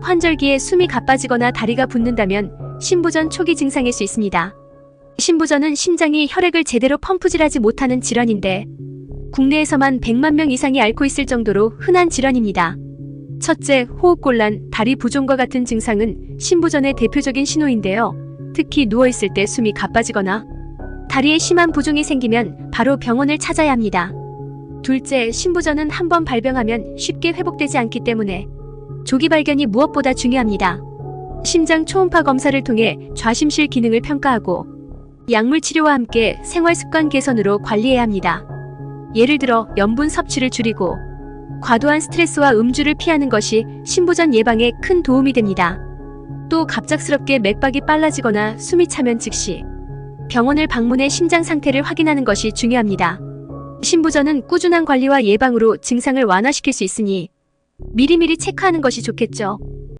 환절기에 숨이 가빠지거나 다리가 붓는다면 신부전 초기 증상일 수 있습니다. 신부전은 심장이 혈액을 제대로 펌프질하지 못하는 질환인데 국내에서만 100만 명 이상이 앓고 있을 정도로 흔한 질환입니다. 첫째, 호흡곤란, 다리 부종과 같은 증상은 신부전의 대표적인 신호인데요. 특히 누워있을 때 숨이 가빠지거나 다리에 심한 부종이 생기면 바로 병원을 찾아야 합니다. 둘째, 신부전은 한 번 발병하면 쉽게 회복되지 않기 때문에 조기 발견이 무엇보다 중요합니다. 심장 초음파 검사를 통해 좌심실 기능을 평가하고 약물 치료와 함께 생활 습관 개선으로 관리해야 합니다. 예를 들어 염분 섭취를 줄이고 과도한 스트레스와 음주를 피하는 것이 신부전 예방에 큰 도움이 됩니다. 또 갑작스럽게 맥박이 빨라지거나 숨이 차면 즉시 병원을 방문해 심장 상태를 확인하는 것이 중요합니다. 신부전은 꾸준한 관리와 예방으로 증상을 완화시킬 수 있으니 미리미리 체크하는 것이 좋겠죠.